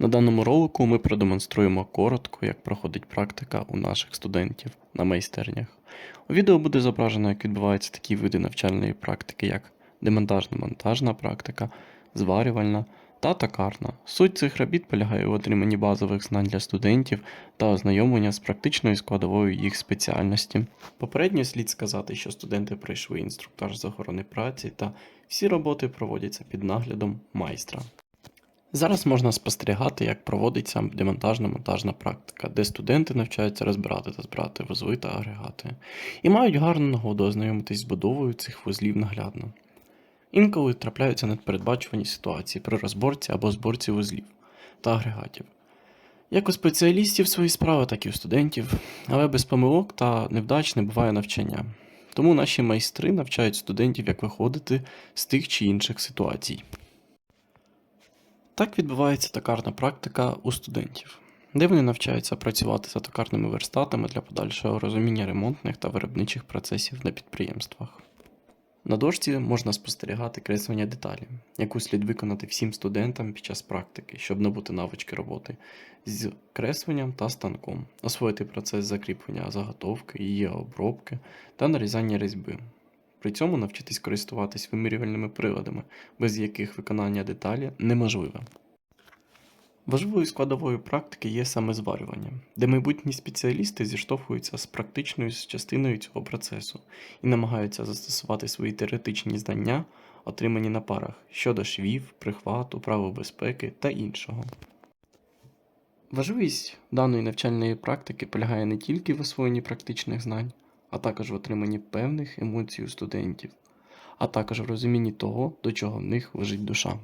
На даному ролику ми продемонструємо коротко, як проходить практика у наших студентів на майстернях. У відео буде зображено, як відбуваються такі види навчальної практики, як демонтажно-монтажна практика, зварювальна та токарна. Суть цих робіт полягає в отриманні базових знань для студентів та ознайомлення з практичною складовою їх спеціальності. Попередньо слід сказати, що студенти пройшли інструктаж з охорони праці та всі роботи проводяться під наглядом майстра. Зараз можна спостерігати, як проводиться демонтажно-монтажна практика, де студенти навчаються розбирати та збирати вузли та агрегати, і мають гарну нагоду ознайомитись з будовою цих вузлів наглядно. Інколи трапляються непередбачувані ситуації при розборці або зборці вузлів та агрегатів. Як у спеціалістів свої справи, так і у студентів, але без помилок та невдач не буває навчання. Тому наші майстри навчають студентів, як виходити з тих чи інших ситуацій. Так відбувається токарна практика у студентів, де вони навчаються працювати за токарними верстатами для подальшого розуміння ремонтних та виробничих процесів на підприємствах. На дошці можна спостерігати креслення деталі, яку слід виконати всім студентам під час практики, щоб набути навички роботи з кресленням та станком, освоїти процес закріплення заготовки, її обробки та нарізання різьби. При цьому навчитись користуватись вимірювальними приладами, без яких виконання деталі неможливе. Важливою складовою практики є саме зварювання, де майбутні спеціалісти зіштовхуються з практичною частиною цього процесу і намагаються застосувати свої теоретичні знання, отримані на парах щодо швів, прихвату, правил безпеки та іншого. Важливість даної навчальної практики полягає не тільки в освоєнні практичних знань, а також в отриманні певних емоцій у студентів, а також в розумінні того, до чого в них лежить душа.